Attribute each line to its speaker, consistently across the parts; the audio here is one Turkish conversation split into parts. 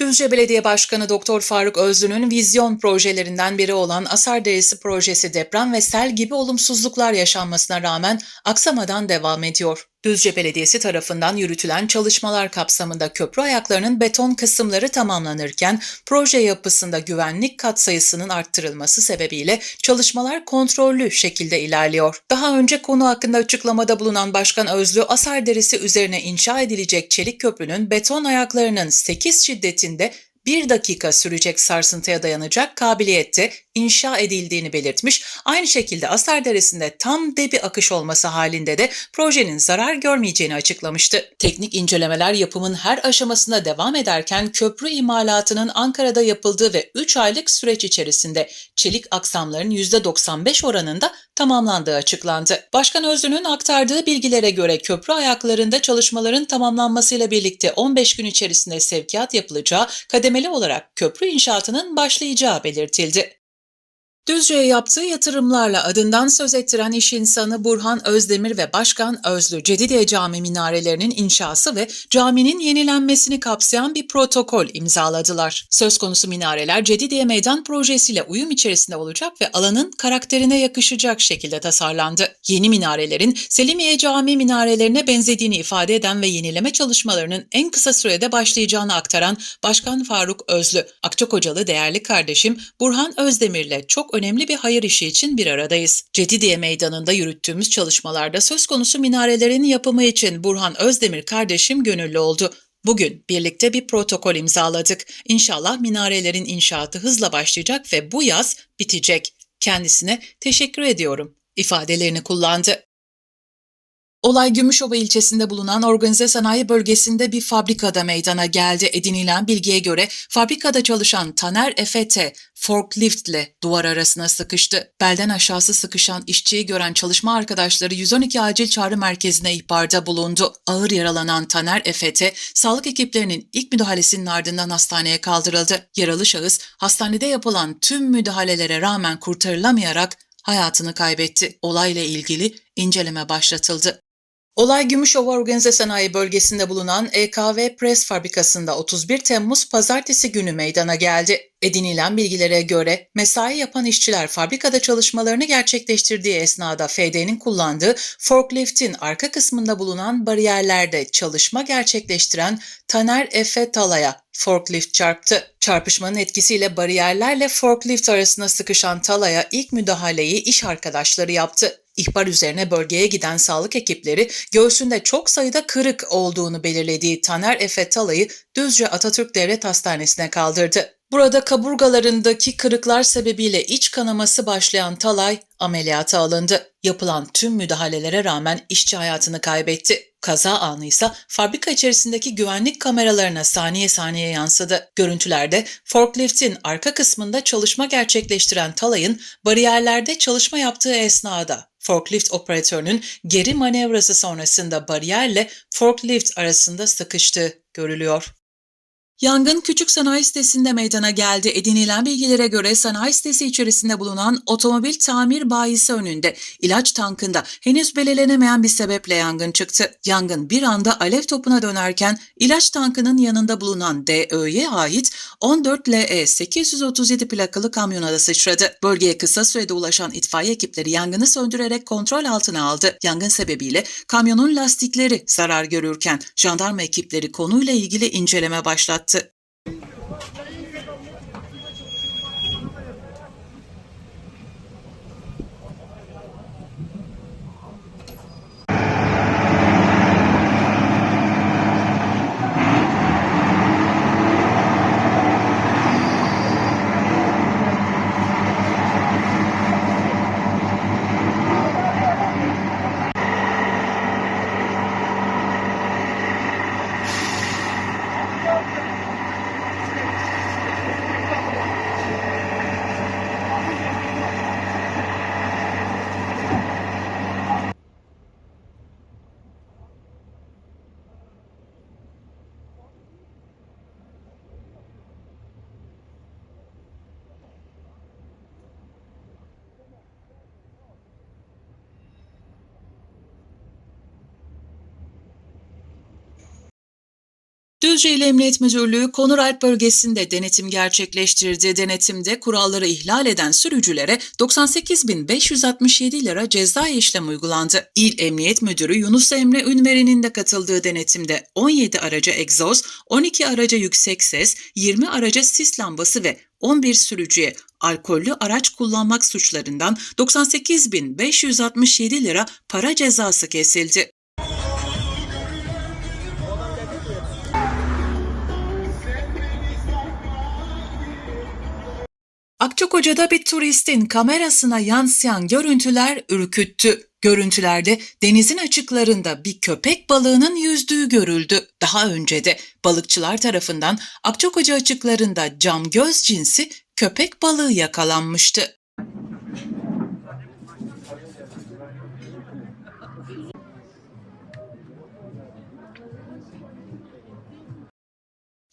Speaker 1: Düzce Belediye Başkanı Doktor Faruk Özlü'nün vizyon projelerinden biri olan Asar Deresi projesi deprem ve sel gibi olumsuzluklar yaşanmasına rağmen aksamadan devam ediyor. Düzce Belediyesi tarafından yürütülen çalışmalar kapsamında köprü ayaklarının beton kısımları tamamlanırken proje yapısında güvenlik katsayısının arttırılması sebebiyle çalışmalar kontrollü şekilde ilerliyor. Daha önce konu hakkında açıklamada bulunan Başkan Özlü, Asar Deresi üzerine inşa edilecek çelik köprünün beton ayaklarının 8 şiddetinde bir dakika sürecek sarsıntıya dayanacak kabiliyette inşa edildiğini belirtmiş. Aynı şekilde Asar Deresi'nde tam debi akış olması halinde de projenin zarar görmeyeceğini açıklamıştı. Teknik incelemeler yapımın her aşamasında devam ederken köprü imalatının Ankara'da yapıldığı ve 3 aylık süreç içerisinde çelik aksamların %95 oranında tamamlandığı açıklandı. Başkan Özlü'nün aktardığı bilgilere göre köprü ayaklarında çalışmaların tamamlanmasıyla birlikte 15 gün içerisinde sevkiyat yapılacağı, kademeli olarak köprü inşaatının başlayacağı belirtildi. Düzce'ye yaptığı yatırımlarla adından söz ettiren iş insanı Burhan Özdemir ve Başkan Özlü Cedidiye Cami minarelerinin inşası ve caminin yenilenmesini kapsayan bir protokol imzaladılar. Söz konusu minareler Cedidiye Meydan projesiyle uyum içerisinde olacak ve alanın karakterine yakışacak şekilde tasarlandı. Yeni minarelerin Selimiye Cami minarelerine benzediğini ifade eden ve yenileme çalışmalarının en kısa sürede başlayacağını aktaran Başkan Faruk Özlü, Akçakocalı değerli kardeşim Burhan Özdemir'le çok önemli bir hayır işi için bir aradayız. Cedidiye Meydanı'nda yürüttüğümüz çalışmalarda söz konusu minarelerin yapımı için Burhan Özdemir kardeşim gönüllü oldu. Bugün birlikte bir protokol imzaladık. İnşallah minarelerin inşaatı hızla başlayacak ve bu yaz bitecek. Kendisine teşekkür ediyorum ifadelerini kullandı. Olay Gümüşova ilçesinde bulunan organize sanayi bölgesinde bir fabrikada meydana geldi. Edinilen bilgiye göre fabrikada çalışan Taner Efete forkliftle duvar arasına sıkıştı. Belden aşağısı sıkışan işçiyi gören çalışma arkadaşları 112 acil çağrı merkezine ihbarda bulundu. Ağır yaralanan Taner Efete, sağlık ekiplerinin ilk müdahalesinin ardından hastaneye kaldırıldı. Yaralı şahıs hastanede yapılan tüm müdahalelere rağmen kurtarılamayarak hayatını kaybetti. Olayla ilgili inceleme başlatıldı. Olay Gümüşova Organize Sanayi Bölgesi'nde bulunan EKV Press Fabrikası'nda 31 Temmuz pazartesi günü meydana geldi. Edinilen bilgilere göre mesai yapan işçiler fabrikada çalışmalarını gerçekleştirdiği esnada FD'nin kullandığı forkliftin arka kısmında bulunan bariyerlerde çalışma gerçekleştiren Taner Efe Tala'ya forklift çarptı. Çarpışmanın etkisiyle bariyerlerle forklift arasında sıkışan Tala'ya ilk müdahaleyi iş arkadaşları yaptı. İhbar üzerine bölgeye giden sağlık ekipleri göğsünde çok sayıda kırık olduğunu belirlediği Taner Efe Talay'ı Düzce Atatürk Devlet Hastanesi'ne kaldırdı. Burada kaburgalarındaki kırıklar sebebiyle iç kanaması başlayan Talay ameliyata alındı. Yapılan tüm müdahalelere rağmen işçi hayatını kaybetti. Kaza anı ise fabrika içerisindeki güvenlik kameralarına saniye saniye yansıdı. Görüntülerde forkliftin arka kısmında çalışma gerçekleştiren Talay'ın bariyerlerde çalışma yaptığı esnada forklift operatörünün geri manevrası sonrasında bariyerle forklift arasında sıkıştığı görülüyor. Yangın küçük sanayi sitesinde meydana geldi. Edinilen bilgilere göre sanayi sitesi içerisinde bulunan otomobil tamir bayisi önünde ilaç tankında henüz belirlenemeyen bir sebeple yangın çıktı. Yangın bir anda alev topuna dönerken ilaç tankının yanında bulunan DÖ'ye ait 14LE 837 plakalı kamyona da sıçradı. Bölgeye kısa sürede ulaşan itfaiye ekipleri yangını söndürerek kontrol altına aldı. Yangın sebebiyle kamyonun lastikleri zarar görürken jandarma ekipleri konuyla ilgili inceleme başlattı. but Düzce İl Emniyet Müdürlüğü Konuralp bölgesinde denetim gerçekleştirdi. Denetimde kuralları ihlal eden sürücülere 98.567 lira ceza işlem uygulandı. İl Emniyet Müdürü Yunus Emre Ünveri'nin de katıldığı denetimde 17 araca egzoz, 12 araca yüksek ses, 20 araca sis lambası ve 11 sürücüye alkollü araç kullanmak suçlarından 98.567 lira para cezası kesildi. Akçakoca'da bir turistin kamerasına yansıyan görüntüler ürküttü. Görüntülerde denizin açıklarında bir köpek balığının yüzdüğü görüldü. Daha önce de balıkçılar tarafından Akçakoca açıklarında cam göz cinsi köpek balığı yakalanmıştı.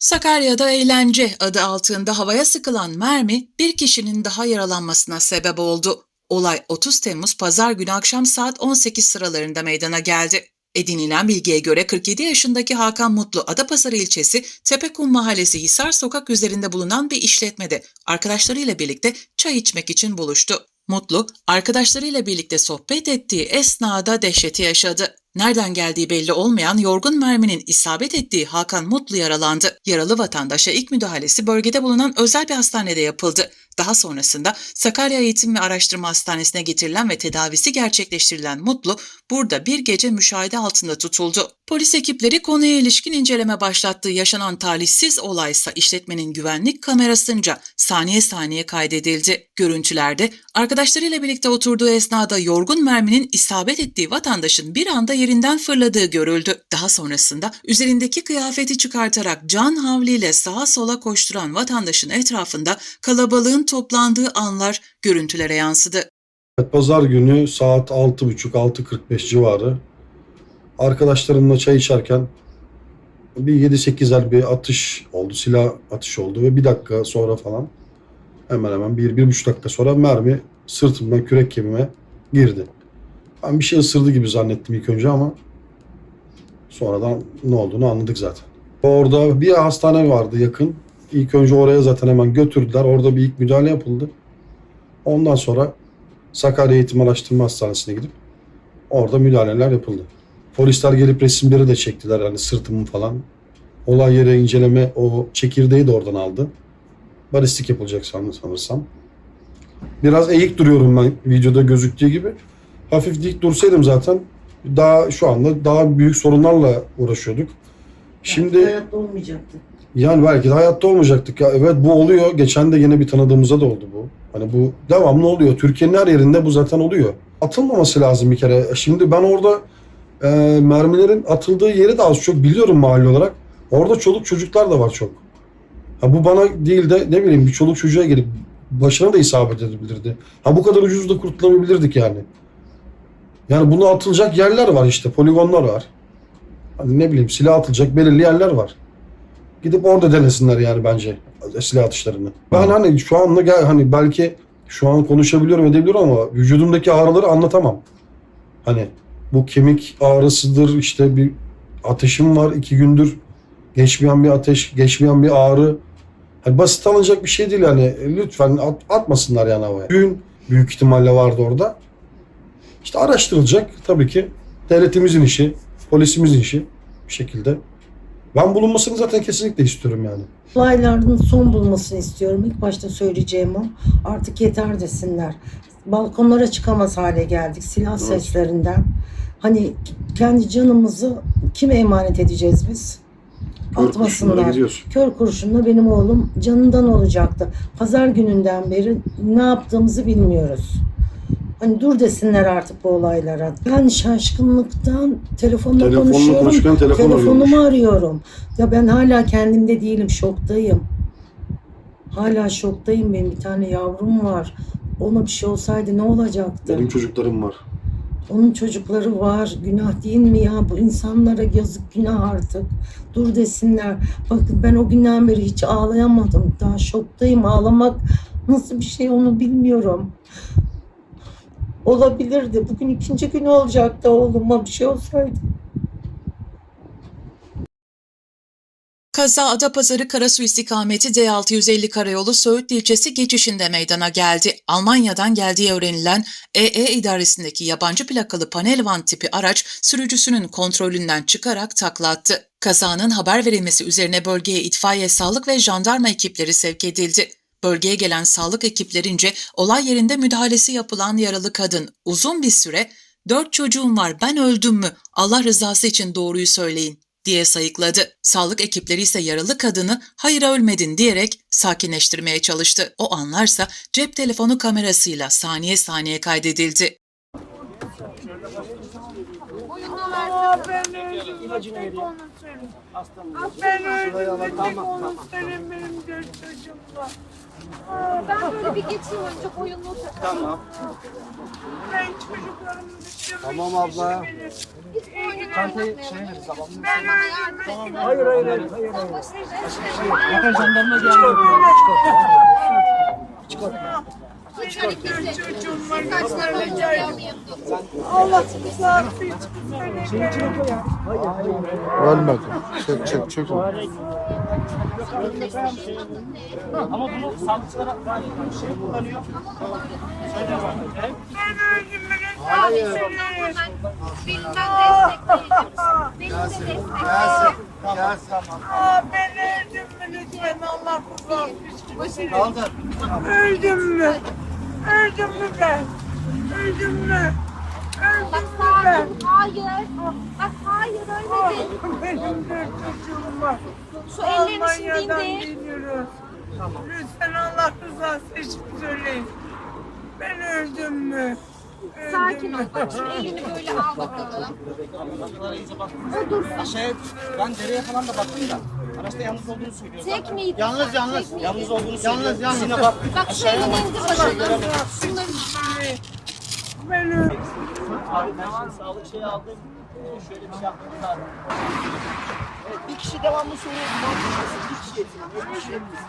Speaker 1: Sakarya'da eğlence adı altında havaya sıkılan mermi bir kişinin daha yaralanmasına sebep oldu. Olay 30 Temmuz pazar günü akşam saat 18 sıralarında meydana geldi. Edinilen bilgiye göre 47 yaşındaki Hakan Mutlu Adapazarı ilçesi Tepekum Mahallesi Hisar Sokak üzerinde bulunan bir işletmede arkadaşlarıyla birlikte çay içmek için buluştu. Mutlu, arkadaşlarıyla birlikte sohbet ettiği esnada dehşeti yaşadı. Nereden geldiği belli olmayan yorgun merminin isabet ettiği Hakan Mutlu yaralandı. Yaralı vatandaşa ilk müdahalesi bölgede bulunan özel bir hastanede yapıldı. Daha sonrasında Sakarya Eğitim ve Araştırma Hastanesi'ne getirilen ve tedavisi gerçekleştirilen Mutlu, burada bir gece müşahede altında tutuldu. Polis ekipleri konuya ilişkin inceleme başlattığı yaşanan talihsiz olaysa işletmenin güvenlik kamerasınca saniye saniye kaydedildi. Görüntülerde arkadaşlarıyla birlikte oturduğu esnada yorgun merminin isabet ettiği vatandaşın bir anda yerinden fırladığı görüldü. Daha sonrasında üzerindeki kıyafeti çıkartarak can havliyle sağa sola koşturan vatandaşın etrafında kalabalığın toplandığı anlar görüntülere yansıdı.
Speaker 2: Evet, Pazar günü saat 6.30-6.45 civarı arkadaşlarımla çay içerken bir 7-8'er bir atış oldu. Silah atış oldu ve bir dakika sonra falan hemen hemen bir, bir buçuk dakika sonra mermi sırtımdan kürek kemiğime girdi. Ben bir şey ısırdı gibi zannettim ilk önce ama sonradan ne olduğunu anladık zaten. Orada bir hastane vardı yakın. İlk önce oraya zaten hemen götürdüler. Orada bir ilk müdahale yapıldı. Ondan sonra Sakarya Eğitim Araştırma Hastanesi'ne gidip orada müdahaleler yapıldı. Polisler gelip resimleri de çektiler hani sırtımı falan. Olay yere inceleme o çekirdeği de oradan aldı. Balistik yapılacak sanı- sanırsam. Biraz eğik duruyorum ben videoda gözüktüğü gibi. Hafif dik dursaydım zaten daha şu anda daha büyük sorunlarla uğraşıyorduk. Şimdi
Speaker 3: Hayatta olmayacaktı.
Speaker 2: yani belki de hayatta olmayacaktık ya. Evet bu oluyor. Geçen de yine bir tanıdığımıza da oldu bu. Hani bu devamlı oluyor. Türkiye'nin her yerinde bu zaten oluyor. Atılmaması lazım bir kere. Şimdi ben orada e, mermilerin atıldığı yeri de az çok biliyorum mahalle olarak. Orada çoluk çocuklar da var çok. Ha bu bana değil de ne bileyim bir çoluk çocuğa gelip başına da isabet edebilirdi. Ha bu kadar ucuz da kurtulabilirdik yani. Yani bunu atılacak yerler var işte. Poligonlar var. Hani ne bileyim silah atılacak belirli yerler var. Gidip orada denesinler yani bence silah atışlarını. Ben hani şu anda gel hani belki şu an konuşabiliyorum edebiliyorum ama vücudumdaki ağrıları anlatamam. Hani bu kemik ağrısıdır işte bir ateşim var iki gündür geçmeyen bir ateş, geçmeyen bir ağrı. Hani basit alınacak bir şey değil yani lütfen at- atmasınlar yani havaya. Düğün büyük ihtimalle vardı orada. İşte araştırılacak tabii ki devletimizin işi, polisimizin işi bir şekilde. Ben bulunmasını zaten kesinlikle istiyorum yani.
Speaker 3: Olayların son bulmasını istiyorum. İlk başta söyleyeceğim o. Artık yeter desinler. Balkonlara çıkamaz hale geldik silah
Speaker 2: Evet.
Speaker 3: seslerinden. Hani kendi canımızı kime emanet edeceğiz biz? Atmasınlar.
Speaker 2: gidiyorsun.
Speaker 3: Kör kurşunla benim oğlum canından olacaktı. Pazar gününden beri ne yaptığımızı bilmiyoruz. Hani dur desinler artık bu olaylara. Ben şaşkınlıktan telefonla,
Speaker 2: Telefonla
Speaker 3: konuşuyorum.
Speaker 2: konuşurken telefon
Speaker 3: Telefonumu
Speaker 2: arıyormuş.
Speaker 3: arıyorum. Ya ben hala kendimde değilim, şoktayım. Hala şoktayım. Benim bir tane yavrum var. Ona bir şey olsaydı ne olacaktı?
Speaker 2: Benim çocuklarım var.
Speaker 3: Onun çocukları var. Günah değil mi ya? Bu insanlara yazık günah artık. Dur desinler. Bakın ben o günden beri hiç ağlayamadım. Daha şoktayım. Ağlamak nasıl bir şey onu bilmiyorum. Olabilirdi. Bugün ikinci günü olacaktı oğluma bir şey olsaydı.
Speaker 1: Kaza Adapazarı Karasu istikameti D650 karayolu Söğüt ilçesi geçişinde meydana geldi. Almanya'dan geldiği öğrenilen EE idaresindeki yabancı plakalı panel van tipi araç sürücüsünün kontrolünden çıkarak takla attı. Kazanın haber verilmesi üzerine bölgeye itfaiye, sağlık ve jandarma ekipleri sevk edildi. Bölgeye gelen sağlık ekiplerince olay yerinde müdahalesi yapılan yaralı kadın uzun bir süre "Dört çocuğum var ben öldüm mü? Allah rızası için doğruyu söyleyin." diye sayıkladı. Sağlık ekipleri ise yaralı kadını hayır ölmedin diyerek sakinleştirmeye çalıştı. O anlarsa cep telefonu kamerasıyla saniye saniye kaydedildi.
Speaker 4: Ben öldüm. Tek onu benim dört çocuğum var.
Speaker 5: Ben böyle bir geçeyim önce boyunlu otur.
Speaker 6: Tamam.
Speaker 4: Ben çocuklarımı düşürmek
Speaker 6: Tamam abla.
Speaker 5: Çantayı
Speaker 6: şey veririz ablam.
Speaker 4: Ben öldüm. Tamam.
Speaker 6: Hayır hayır hayır. hayır.
Speaker 5: Bakın
Speaker 6: jandarma geldi.
Speaker 4: Benim çocuğum var. Ederim. Allah söyle.
Speaker 7: Ölmedi. Çek çek çek.
Speaker 6: Ama bunu sağlıkçılara bir şey kullanıyor.
Speaker 4: Ben öldüm. Ben öldüm.
Speaker 5: Benim ben destekleyelim. De destekleyelim.
Speaker 4: Aa, ben öldüm mü lütfen Allah.
Speaker 6: Kaldır.
Speaker 4: Öldüm mü? Öldüm mü ben? Öldüm mü? Öldüm
Speaker 5: Bak
Speaker 4: mü ben?
Speaker 5: Hayır. Bak hayır ölmedin.
Speaker 4: Benim dört çocuğum var.
Speaker 5: Şu ellerini şimdi
Speaker 4: Almanya'dan
Speaker 5: indir.
Speaker 4: geliyoruz. Lütfen Allah rızası için söyleyin. Ben öldüm mü? Öldüm
Speaker 5: Sakin ol.
Speaker 4: mü?
Speaker 5: Bak şu elini böyle al bakalım.
Speaker 6: Baktım. Aşağıya ben dereye falan da baktım da. Araçta yalnız olduğunu söylüyor.
Speaker 5: Tek miydi?
Speaker 6: Yalnız yalnız.
Speaker 5: Tek miydi?
Speaker 6: Yalnız olduğunu söylüyor. Yalnız yalnız. Yine bak.
Speaker 5: Bak şu elini indir bakalım. Şunları
Speaker 4: Söyleyin. Ben öldüm.
Speaker 6: Abi ben şimdi sağlık şeyi aldım. Ee, Şöyle bir şey yaptım da. Evet, bir kişi devamlı soruyor. Bir kişi yetmiyor. Bir kişi yetmiyor.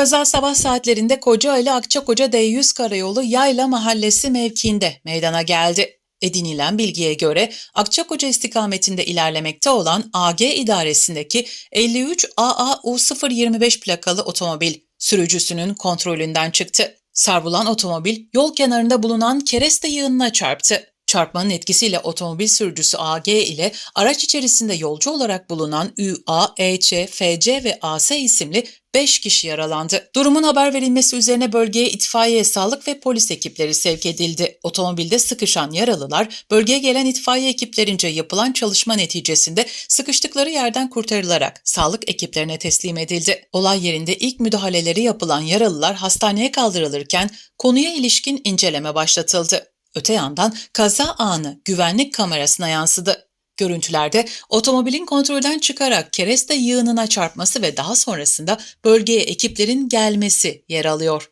Speaker 1: Kaza sabah saatlerinde Kocaeli Akçakoca D100 karayolu Yayla Mahallesi mevkiinde meydana geldi. Edinilen bilgiye göre Akçakoca istikametinde ilerlemekte olan AG idaresindeki 53 AAU 025 plakalı otomobil sürücüsünün kontrolünden çıktı. Sarbulan otomobil yol kenarında bulunan kereste yığınına çarptı. Çarpmanın etkisiyle otomobil sürücüsü AG ile araç içerisinde yolcu olarak bulunan ÜA, EÇ, FC ve AS isimli 5 kişi yaralandı. Durumun haber verilmesi üzerine bölgeye itfaiye, sağlık ve polis ekipleri sevk edildi. Otomobilde sıkışan yaralılar bölgeye gelen itfaiye ekiplerince yapılan çalışma neticesinde sıkıştıkları yerden kurtarılarak sağlık ekiplerine teslim edildi. Olay yerinde ilk müdahaleleri yapılan yaralılar hastaneye kaldırılırken konuya ilişkin inceleme başlatıldı. Öte yandan kaza anı güvenlik kamerasına yansıdı. Görüntülerde otomobilin kontrolden çıkarak kereste yığınına çarpması ve daha sonrasında bölgeye ekiplerin gelmesi yer alıyor.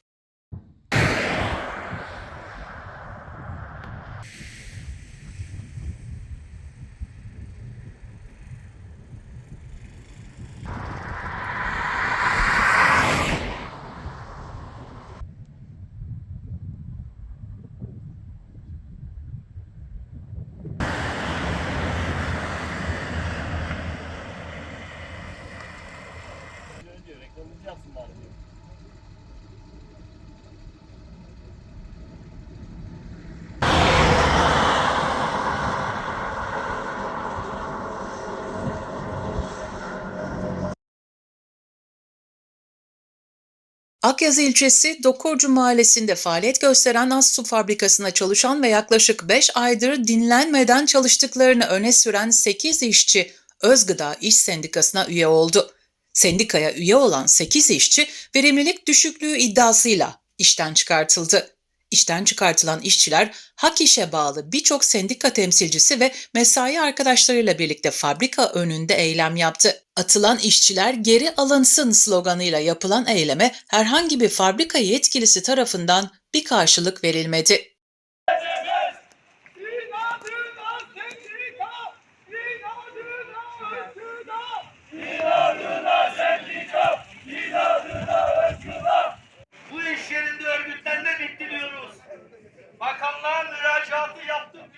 Speaker 1: Akyazı ilçesi Dokurcu mahallesinde faaliyet gösteren az su fabrikasında çalışan ve yaklaşık 5 aydır dinlenmeden çalıştıklarını öne süren 8 işçi Özgıda İş Sendikası'na üye oldu. Sendikaya üye olan 8 işçi verimlilik düşüklüğü iddiasıyla işten çıkartıldı. İşten çıkartılan işçiler hak işe bağlı birçok sendika temsilcisi ve mesai arkadaşlarıyla birlikte fabrika önünde eylem yaptı. Atılan işçiler geri alınsın sloganıyla yapılan eyleme herhangi bir fabrika yetkilisi tarafından bir karşılık verilmedi.
Speaker 8: makamlığa müracaatı yaptık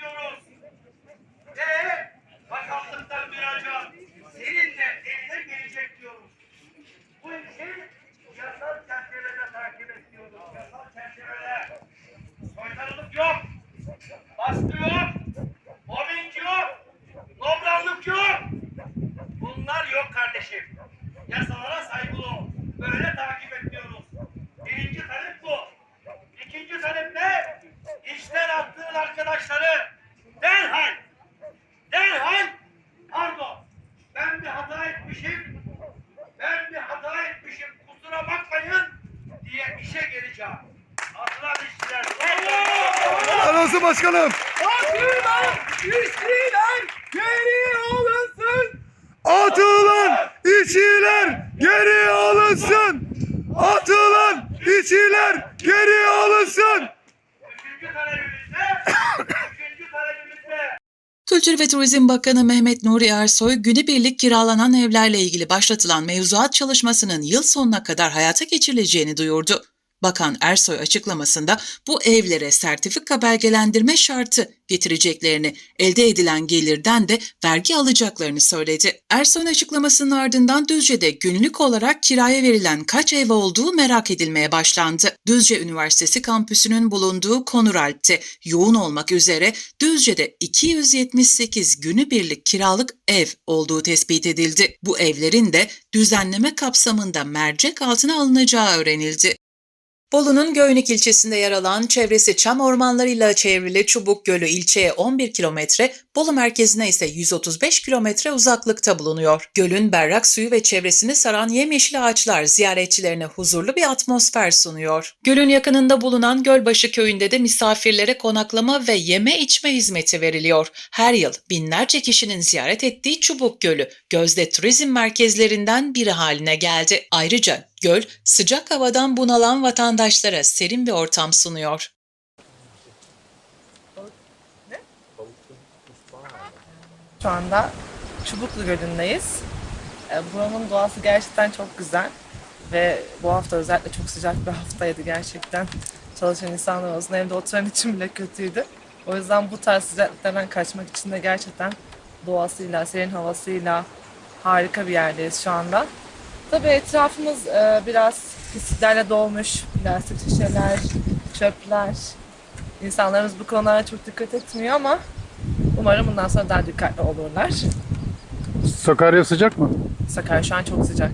Speaker 8: müracaat başkanım. Atılan işçiler geri alınsın. Atılan işçiler geri alınsın. Atılan işçiler geri alınsın.
Speaker 1: Kültür ve Turizm Bakanı Mehmet Nuri Ersoy, günübirlik kiralanan evlerle ilgili başlatılan mevzuat çalışmasının yıl sonuna kadar hayata geçirileceğini duyurdu. Bakan Ersoy açıklamasında bu evlere sertifika belgelendirme şartı getireceklerini, elde edilen gelirden de vergi alacaklarını söyledi. Ersoy'un açıklamasının ardından Düzce'de günlük olarak kiraya verilen kaç ev olduğu merak edilmeye başlandı. Düzce Üniversitesi kampüsünün bulunduğu Konuralp'te yoğun olmak üzere Düzce'de 278 günübirlik kiralık ev olduğu tespit edildi. Bu evlerin de düzenleme kapsamında mercek altına alınacağı öğrenildi. Bolu'nun Göynük ilçesinde yer alan çevresi çam ormanlarıyla çevrili Çubuk Gölü ilçeye 11 kilometre, Bolu merkezine ise 135 kilometre uzaklıkta bulunuyor. Gölün berrak suyu ve çevresini saran yemyeşil ağaçlar ziyaretçilerine huzurlu bir atmosfer sunuyor. Gölün yakınında bulunan Gölbaşı köyünde de misafirlere konaklama ve yeme içme hizmeti veriliyor. Her yıl binlerce kişinin ziyaret ettiği Çubuk Gölü, gözde turizm merkezlerinden biri haline geldi. Ayrıca göl sıcak havadan bunalan vatandaşlara serin bir ortam sunuyor.
Speaker 9: Şu anda Çubuklu Gölü'ndeyiz. Ee, Buranın doğası gerçekten çok güzel. Ve bu hafta özellikle çok sıcak bir haftaydı gerçekten. Çalışan insanlar olsun, evde oturan için bile kötüydü. O yüzden bu tarz sıcaklıklardan kaçmak için de gerçekten doğasıyla, serin havasıyla harika bir yerdeyiz şu anda. Tabii etrafımız e, biraz pisliklerle dolmuş. Plastik şişeler, çöpler. İnsanlarımız bu konulara çok dikkat etmiyor ama Umarım bundan sonra daha dikkatli olurlar.
Speaker 7: Sakarya sıcak mı?
Speaker 9: Sakarya şu an çok sıcak.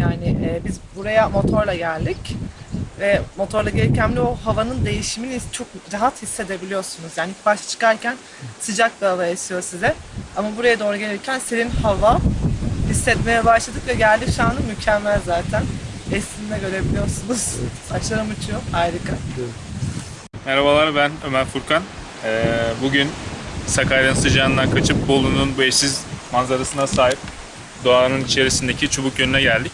Speaker 9: Yani e, biz buraya motorla geldik ve motorla gelirken de o havanın değişimini çok rahat hissedebiliyorsunuz. Yani ilk başta çıkarken sıcak bir hava esiyor size. Ama buraya doğru gelirken serin hava hissetmeye başladık ve geldik şu anda mükemmel zaten. Esinle görebiliyorsunuz. Saçlarım uçuyor. Harika.
Speaker 10: Merhabalar ben Ömer Furkan. Ee, bugün Sakarya'nın sıcağından kaçıp Bolu'nun bu eşsiz manzarasına sahip doğanın içerisindeki Çubuk Gölü'ne geldik.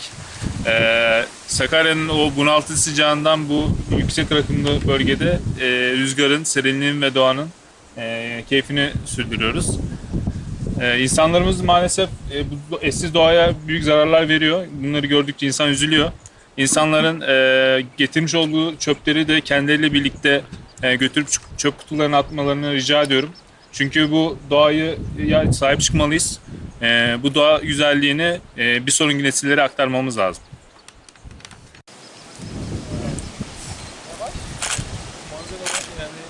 Speaker 10: Ee, Sakarya'nın o bunaltı sıcağından bu yüksek rakımlı bölgede e, rüzgarın, serinliğin ve doğanın e, keyfini sürdürüyoruz. Ee, insanlarımız maalesef e, bu eşsiz doğaya büyük zararlar veriyor. Bunları gördükçe insan üzülüyor. İnsanların e, getirmiş olduğu çöpleri de kendileriyle birlikte e, götürüp çöp kutularına atmalarını rica ediyorum. Çünkü bu doğayı ya sahip çıkmalıyız. E, bu doğa güzelliğini e, bir sonraki nesillere aktarmamız lazım.
Speaker 9: Yani.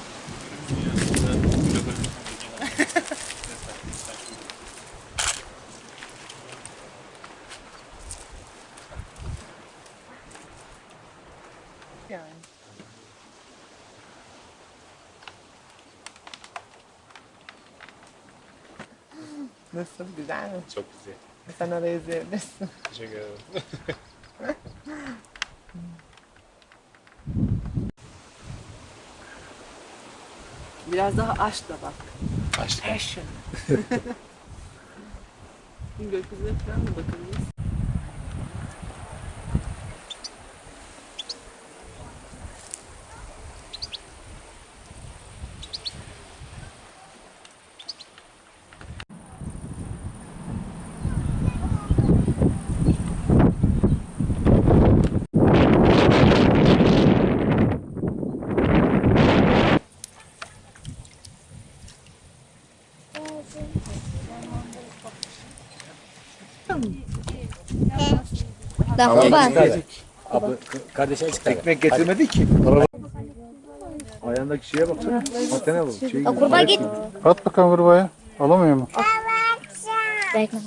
Speaker 9: Nasıl? Güzel mi?
Speaker 10: Çok güzel.
Speaker 9: Sen orayı izleyebilirsin.
Speaker 10: Teşekkür ederim.
Speaker 9: Biraz daha aşkla bak.
Speaker 10: Açtık.
Speaker 9: Passion. Gökyüzüne falan mı bakabiliriz?
Speaker 6: Ekmek getirmedi ki. Ayağındaki şeye baksana. Patene bak. Şey
Speaker 5: Kurban git.
Speaker 7: At bakalım kurbağaya. Alamıyor mu?
Speaker 5: Bekle.